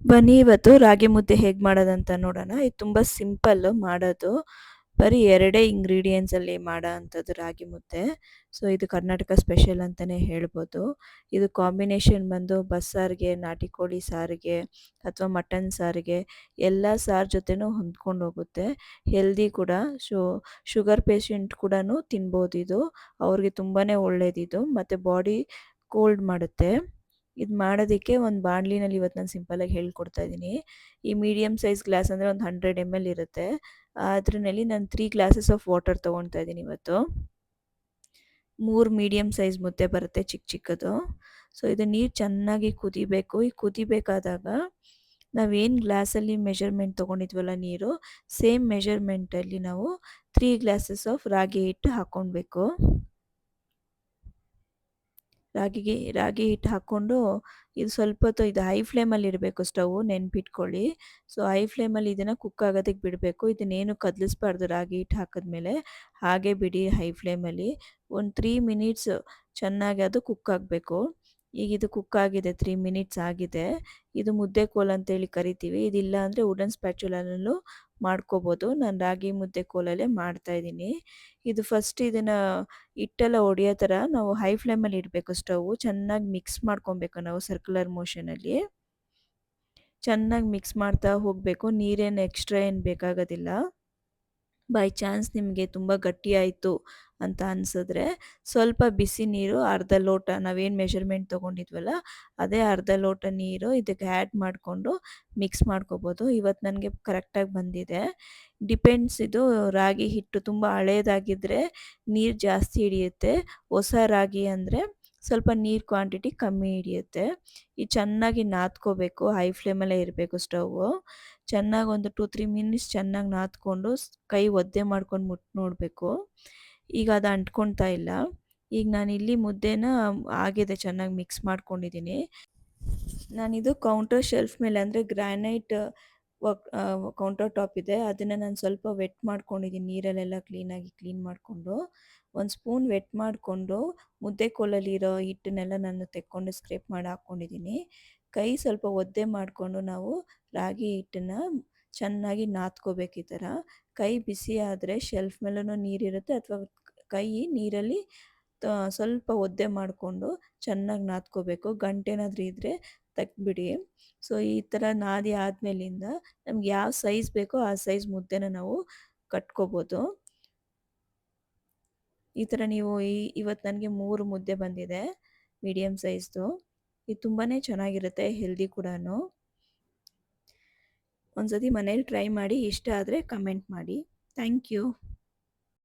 ಬನ್ನಿ ಇವತ್ತು ರಾಗಿ ಮುದ್ದೆ ಹೇಗೆ ಮಾಡೋದಂತ ನೋಡೋಣ. ಇದು ತುಂಬ ಸಿಂಪಲ್ ಮಾಡೋದು. ಬರೀ ಎರಡೇ ಇಂಗ್ರೀಡಿಯೆಂಟ್ಸಲ್ಲಿ ಮಾಡೋ ಅಂಥದ್ದು ರಾಗಿ ಮುದ್ದೆ. ಸೊ ಇದು ಕರ್ನಾಟಕ ಸ್ಪೆಷಲ್ ಅಂತಲೇ ಹೇಳ್ಬೋದು. ಇದು ಕಾಂಬಿನೇಷನ್ ಬಂದು ಬಸ್ಸಾರಿಗೆ ನಾಟಿ ಕೋಳಿ ಸಾರಿಗೆ ಅಥವಾ ಮಟನ್ ಸಾರಿಗೆ ಎಲ್ಲ ಸಾರು ಜೊತೆನೂ ಹೊಂದ್ಕೊಂಡು ಹೋಗುತ್ತೆ. ಹೆಲ್ದಿ ಕೂಡ. ಶು ಶುಗರ್ ಪೇಷಂಟ್ ಕೂಡ ತಿನ್ಬೋದು ಇದು. ಅವ್ರಿಗೆ ತುಂಬಾ ಒಳ್ಳೇದಿದು. ಮತ್ತು ಬಾಡಿ ಕೋಲ್ಡ್ ಮಾಡುತ್ತೆ. ಇದು ಮಾಡೋದಕ್ಕೆ ಒಂದು ಬಾಣಲಿನಲ್ಲಿ ಇವತ್ತು ನಾನು ಸಿಂಪಲಾಗಿ ಹೇಳ್ಕೊಡ್ತಾ ಇದ್ದೀನಿ ಈ ಮೀಡಿಯಮ್ ಸೈಜ್ ಗ್ಲಾಸ್ ಅಂದರೆ ಒಂದು ಹಂಡ್ರೆಡ್ ಎಂ ಎಲ್ ಇರುತ್ತೆ. ಅದ್ರಲ್ಲಿ ನಾನು ತ್ರೀ ಗ್ಲಾಸಸ್ ಆಫ್ ವಾಟರ್ ತೊಗೊಳ್ತಾ ಇದ್ದೀನಿ ಇವತ್ತು. ಮೂರು ಮೀಡಿಯಮ್ ಸೈಜ್ ಮುದ್ದೆ ಬರುತ್ತೆ ಚಿಕ್ಕ ಚಿಕ್ಕದು. ಸೊ ಇದು ನೀರು ಚೆನ್ನಾಗಿ ಕುದಿಬೇಕು. ಈ ಕುದಿಬೇಕಾದಾಗ ನಾವೇನು ಗ್ಲಾಸಲ್ಲಿ ಮೆಷರ್ಮೆಂಟ್ ತೊಗೊಂಡಿದ್ವಲ್ಲ ನೀರು ಸೇಮ್ ಮೆಷರ್ಮೆಂಟಲ್ಲಿ ನಾವು ತ್ರೀ ಗ್ಲಾಸಸ್ ಆಫ್ ರಾಗಿ ಹಿಟ್ಟು ಹಾಕ್ಕೊಳ್ಬೇಕು ರಾಗಿಗೆ, ರಾಗಿ ಹಿಟ್ಟು ಹಾಕ್ಕೊಂಡು ಇದು ಸ್ವಲ್ಪ ಹೊತ್ತು ಇದು ಹೈ ಫ್ಲೇಮಲ್ಲಿ ಇರಬೇಕು ಸ್ಟವ್ ನೆನ್ಪಿಟ್ಕೊಳ್ಳಿ. ಸೊ ಹೈ ಫ್ಲೇಮಲ್ಲಿ ಇದನ್ನು ಕುಕ್ ಆಗೋದಕ್ಕೆ ಬಿಡಬೇಕು. ಇದನ್ನೇನು ಕದಲಿಸ್ಬಾರ್ದು ರಾಗಿ ಹಿಟ್ಟು ಹಾಕಿದ್ಮೇಲೆ. ಹಾಗೆ ಬಿಡಿ ಹೈ ಫ್ಲೇಮಲ್ಲಿ ಒಂದು ತ್ರೀ ಮಿನಿಟ್ಸ್ ಚೆನ್ನಾಗಿ ಅದು ಕುಕ್ ಆಗಬೇಕು. ಈಗ ಇದು ಕುಕ್ ಆಗಿದೆ ತ್ರೀ ಮಿನಿಟ್ಸ್ ಆಗಿದೆ. ಇದು ಮುದ್ದೆ ಕೋಲ್ ಅಂತೇಳಿ ಕರಿತೀವಿ. ಇದಿಲ್ಲ ಅಂದರೆ ವುಡನ್ ಸ್ಪ್ಯಾಚುಲಲ್ಲೂ ಮಾಡ್ಕೋಬೋದು. ನಾನು ರಾಗಿ ಮುದ್ದೆ ಕೋಲಲ್ಲೇ ಮಾಡ್ತಾ ಇದ್ದೀನಿ. ಇದು ಫಸ್ಟ್ ಇದನ್ನು ಹಿಟ್ಟೆಲ್ಲ ಹೊಡಿಯೋ ಥರ ನಾವು ಹೈ ಫ್ಲೇಮಲ್ಲಿ ಇಡಬೇಕು ಸ್ಟವ್ ಚೆನ್ನಾಗಿ ಮಿಕ್ಸ್ ಮಾಡ್ಕೊಬೇಕು ನಾವು ಸರ್ಕ್ಯುಲರ್ ಮೋಷನಲ್ಲಿ ಚೆನ್ನಾಗಿ ಮಿಕ್ಸ್ ಮಾಡ್ತಾ ಹೋಗಬೇಕು. ನೀರೇನು ಎಕ್ಸ್ಟ್ರಾ ಏನು ಬೇಕಾಗೋದಿಲ್ಲ. ಬೈ ಚಾನ್ಸ್ ನಿಮಗೆ ತುಂಬ ಗಟ್ಟಿ ಆಯಿತು. ಅಂತ ಅನಿಸಿದ್ರೆ ಸ್ವಲ್ಪ ಬಿಸಿ ನೀರು, ಅರ್ಧ ಲೋಟ ನಾವೇನು ಮೆಷರ್ಮೆಂಟ್ ತೊಗೊಂಡಿದ್ವಲ್ಲ, ಅದೇ ಅರ್ಧ ಲೋಟ ನೀರು ಇದಕ್ಕೆ ಆ್ಯಡ್ ಮಾಡಿಕೊಂಡು ಮಿಕ್ಸ್ ಮಾಡ್ಕೋಬೋದು. ಇವತ್ತು ನನಗೆ ಕರೆಕ್ಟಾಗಿ ಬಂದಿದೆ. ಡಿಪೆಂಡ್ಸ್ ಇದು ರಾಗಿ ಹಿಟ್ಟು ತುಂಬ ಹಳೇದಾಗಿದ್ದರೆ ನೀರು ಜಾಸ್ತಿ ಹಿಡಿಯುತ್ತೆ. ಹೊಸ ರಾಗಿ ಅಂದರೆ ಸ್ವಲ್ಪ ನೀರು ಕ್ವಾಂಟಿಟಿ ಕಮ್ಮಿ ಹಿಡಿಯುತ್ತೆ. ಈ ಚೆನ್ನಾಗಿ ನಾದ್ಕೋಬೇಕು ಹೈ ಫ್ಲೇಮಲ್ಲೇ ಇರಬೇಕು ಸ್ಟವ್ವು ಚೆನ್ನಾಗಿ ಒಂದು ಟೂ ತ್ರೀ ಮಿನಿಟ್ಸ್ ಚೆನ್ನಾಗಿ ನಾದ್ಕೊಂಡು ಕೈ ಒದ್ದೆ ಮಾಡ್ಕೊಂಡು ಮುಟ್ಟು ನೋಡಬೇಕು. ಈಗ ಅದು ಅಂಟ್ಕೊಳ್ತಾ ಇಲ್ಲ. ಈಗ ನಾನು ಇಲ್ಲಿ ಮುದ್ದೆನ ಆಗಿದೆ, ಚೆನ್ನಾಗಿ ಮಿಕ್ಸ್ ಮಾಡ್ಕೊಂಡಿದ್ದೀನಿ ನಾನಿದು ಕೌಂಟರ್ ಶೆಲ್ಫ್ ಮೇಲೆ ಅಂದರೆ ಗ್ರಾನೈಟ್ ಕೌಂಟರ್ ಟಾಪ್ ಇದೆ. ಅದನ್ನು ನಾನು ಸ್ವಲ್ಪ ವೆಟ್ ಮಾಡ್ಕೊಂಡಿದ್ದೀನಿ ನೀರಲ್ಲೆಲ್ಲ ಕ್ಲೀನಾಗಿ ಕ್ಲೀನ್ ಮಾಡಿಕೊಂಡು, ಒಂದು ಸ್ಪೂನ್ ವೆಟ್ ಮಾಡಿಕೊಂಡು ಮುದ್ದೆ ಕೋಲಲ್ಲಿರೋ ಹಿಟ್ಟನ್ನೆಲ್ಲ ನಾನು ತೆಕ್ಕೊಂಡು ಸ್ಕ್ರೇಪ್ ಮಾಡಿ ಹಾಕ್ಕೊಂಡಿದ್ದೀನಿ ಕೈ ಸ್ವಲ್ಪ ಒದ್ದೆ ಮಾಡಿಕೊಂಡು ನಾವು ರಾಗಿ ಹಿಟ್ಟನ್ನು ಚೆನ್ನಾಗಿ ನಾದ್ಕೋಬೇಕು ಈ ಥರ. ಕೈ ಬಿಸಿ ಆದರೆ ಶೆಲ್ಫ್ ಮೇಲೂ ನೀರಿರುತ್ತೆ ಅಥವಾ ಕೈ ನೀರಲ್ಲಿ ಸ್ವಲ್ಪ ಒದ್ದೆ ಮಾಡಿಕೊಂಡು ಚೆನ್ನಾಗಿ ನಾದ್ಕೋಬೇಕು. ಗಂಟೇನಾದರೂ ಇದ್ದರೆ ತೆಗ್ದುಬಿಡಿ. ಸೊ, ಈ ಥರ ನಾದಿ ಆದ್ಮೇಲಿಂದ ನಮ್ಗೆ ಯಾವ ಸೈಜ್ ಬೇಕೋ ಆ ಸೈಜ್ ಮುದ್ದೆನ ನಾವು ಕಟ್ಕೋಬೋದು. ಈ ಥರ ನೀವು ಈ ಇವತ್ತು ನನಗೆ ಮೂರು ಮುದ್ದೆ ಬಂದಿದೆ ಮೀಡಿಯಮ್ ಸೈಜ್ದು. ಇದು ತುಂಬಾ ಚೆನ್ನಾಗಿರುತ್ತೆ, ಹೆಲ್ದಿ ಕೂಡ ಒಂದ್ಸತಿ ಮನೇಲಿ ಟ್ರೈ ಮಾಡಿ, ಇಷ್ಟ ಆದರೆ ಕಮೆಂಟ್ ಮಾಡಿ. Thank you.